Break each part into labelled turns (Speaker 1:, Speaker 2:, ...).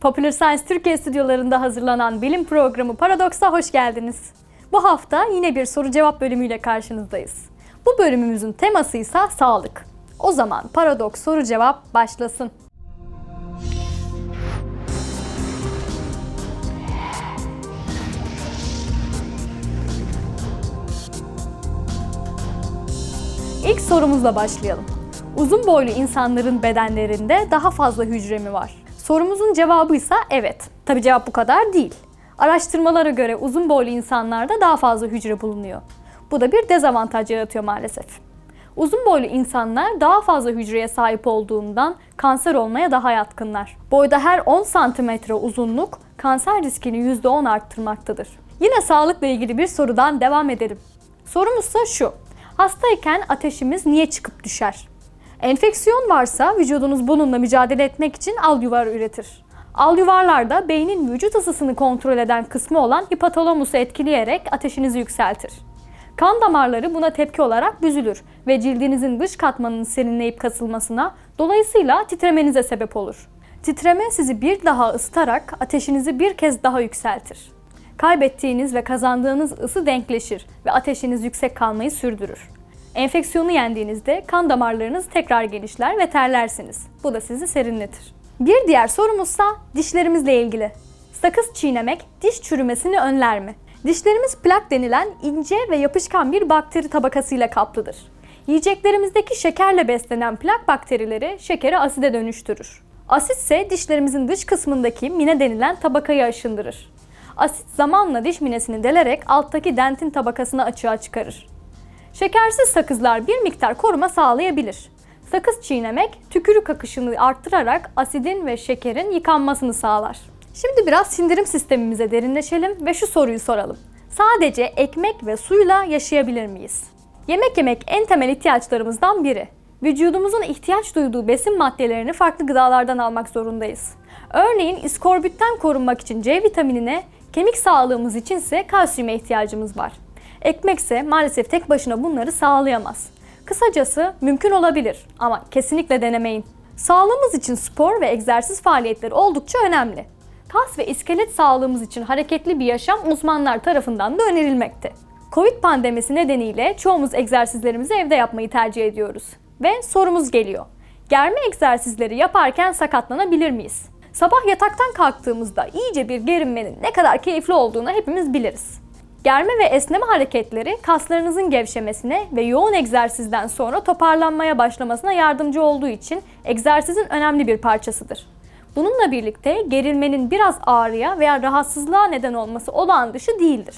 Speaker 1: Popular Science Türkiye stüdyolarında hazırlanan bilim programı Paradox'a hoş geldiniz. Bu hafta yine bir soru cevap bölümüyle karşınızdayız. Bu bölümümüzün teması ise sağlık. O zaman Paradox soru cevap başlasın. İlk sorumuzla başlayalım. Uzun boylu insanların bedenlerinde daha fazla hücre mi var? Sorumuzun cevabı ise evet. Tabi cevap bu kadar değil. Araştırmalara göre uzun boylu insanlarda daha fazla hücre bulunuyor. Bu da bir dezavantaj yaratıyor maalesef. Uzun boylu insanlar daha fazla hücreye sahip olduğundan kanser olmaya daha yatkınlar. Boyda her 10 santimetre uzunluk kanser riskini %10 arttırmaktadır. Yine sağlıkla ilgili bir sorudan devam edelim. Sorumuz ise şu. Hastayken ateşimiz niye çıkıp düşer? Enfeksiyon varsa vücudunuz bununla mücadele etmek için al yuvar üretir. Al yuvarlar da beynin vücut ısısını kontrol eden kısmı olan hipotalamusu etkileyerek ateşinizi yükseltir. Kan damarları buna tepki olarak büzülür ve cildinizin dış katmanının serinleyip kasılmasına, dolayısıyla titremenize sebep olur. Titreme sizi bir daha ısıtarak ateşinizi bir kez daha yükseltir. Kaybettiğiniz ve kazandığınız ısı denkleşir ve ateşiniz yüksek kalmayı sürdürür. Enfeksiyonu yendiğinizde kan damarlarınız tekrar genişler ve terlersiniz. Bu da sizi serinletir. Bir diğer sorumuzsa dişlerimizle ilgili. Sakız çiğnemek diş çürümesini önler mi? Dişlerimiz plak denilen ince ve yapışkan bir bakteri tabakasıyla kaplıdır. Yiyeceklerimizdeki şekerle beslenen plak bakterileri şekeri aside dönüştürür. Asit ise dişlerimizin dış kısmındaki mine denilen tabakayı aşındırır. Asit zamanla diş minesini delerek alttaki dentin tabakasını açığa çıkarır. Şekersiz sakızlar bir miktar koruma sağlayabilir. Sakız çiğnemek tükürük akışını arttırarak asidin ve şekerin yıkanmasını sağlar. Şimdi biraz sindirim sistemimize derinleşelim ve şu soruyu soralım. Sadece ekmek ve suyla yaşayabilir miyiz? Yemek yemek en temel ihtiyaçlarımızdan biri. Vücudumuzun ihtiyaç duyduğu besin maddelerini farklı gıdalardan almak zorundayız. Örneğin iskorbütten korunmak için C vitaminine, kemik sağlığımız için ise kalsiyuma ihtiyacımız var. Ekmek ise maalesef tek başına bunları sağlayamaz. Kısacası mümkün olabilir ama kesinlikle denemeyin. Sağlığımız için spor ve egzersiz faaliyetleri oldukça önemli. Kas ve iskelet sağlığımız için hareketli bir yaşam uzmanlar tarafından da önerilmekte. Covid pandemisi nedeniyle çoğumuz egzersizlerimizi evde yapmayı tercih ediyoruz. Ve sorumuz geliyor. Germe egzersizleri yaparken sakatlanabilir miyiz? Sabah yataktan kalktığımızda iyice bir gerinmenin ne kadar keyifli olduğunu hepimiz biliriz. Germe ve esneme hareketleri kaslarınızın gevşemesine ve yoğun egzersizden sonra toparlanmaya başlamasına yardımcı olduğu için egzersizin önemli bir parçasıdır. Bununla birlikte gerilmenin biraz ağrıya veya rahatsızlığa neden olması olağan dışı değildir.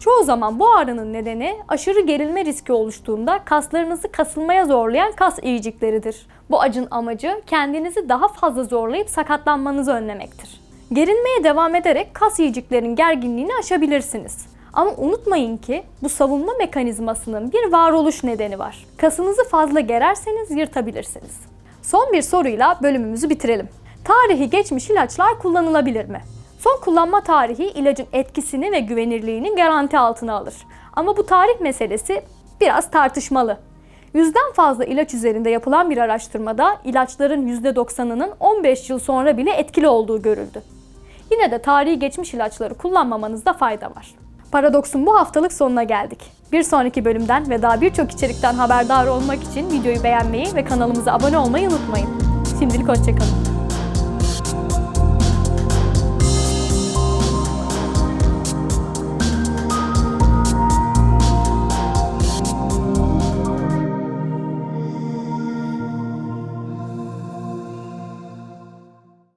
Speaker 1: Çoğu zaman bu ağrının nedeni aşırı gerilme riski oluştuğunda kaslarınızı kasılmaya zorlayan kas eğicikleridir. Bu acın amacı kendinizi daha fazla zorlayıp sakatlanmanızı önlemektir. Gerilmeye devam ederek kas yiyeciklerin gerginliğini aşabilirsiniz. Ama unutmayın ki bu savunma mekanizmasının bir varoluş nedeni var. Kasınızı fazla gererseniz yırtabilirsiniz. Son bir soruyla bölümümüzü bitirelim. Tarihi geçmiş ilaçlar kullanılabilir mi? Son kullanma tarihi ilacın etkisini ve güvenirliğini garanti altına alır. Ama bu tarih meselesi biraz tartışmalı. Yüzden fazla ilaç üzerinde yapılan bir araştırmada ilaçların %90'ının 15 yıl sonra bile etkili olduğu görüldü. Yine de tarihi geçmiş ilaçları kullanmamanızda fayda var. Paradoks'un bu haftalık sonuna geldik. Bir sonraki bölümden ve daha birçok içerikten haberdar olmak için videoyu beğenmeyi ve kanalımıza abone olmayı unutmayın. Şimdilik hoşçakalın.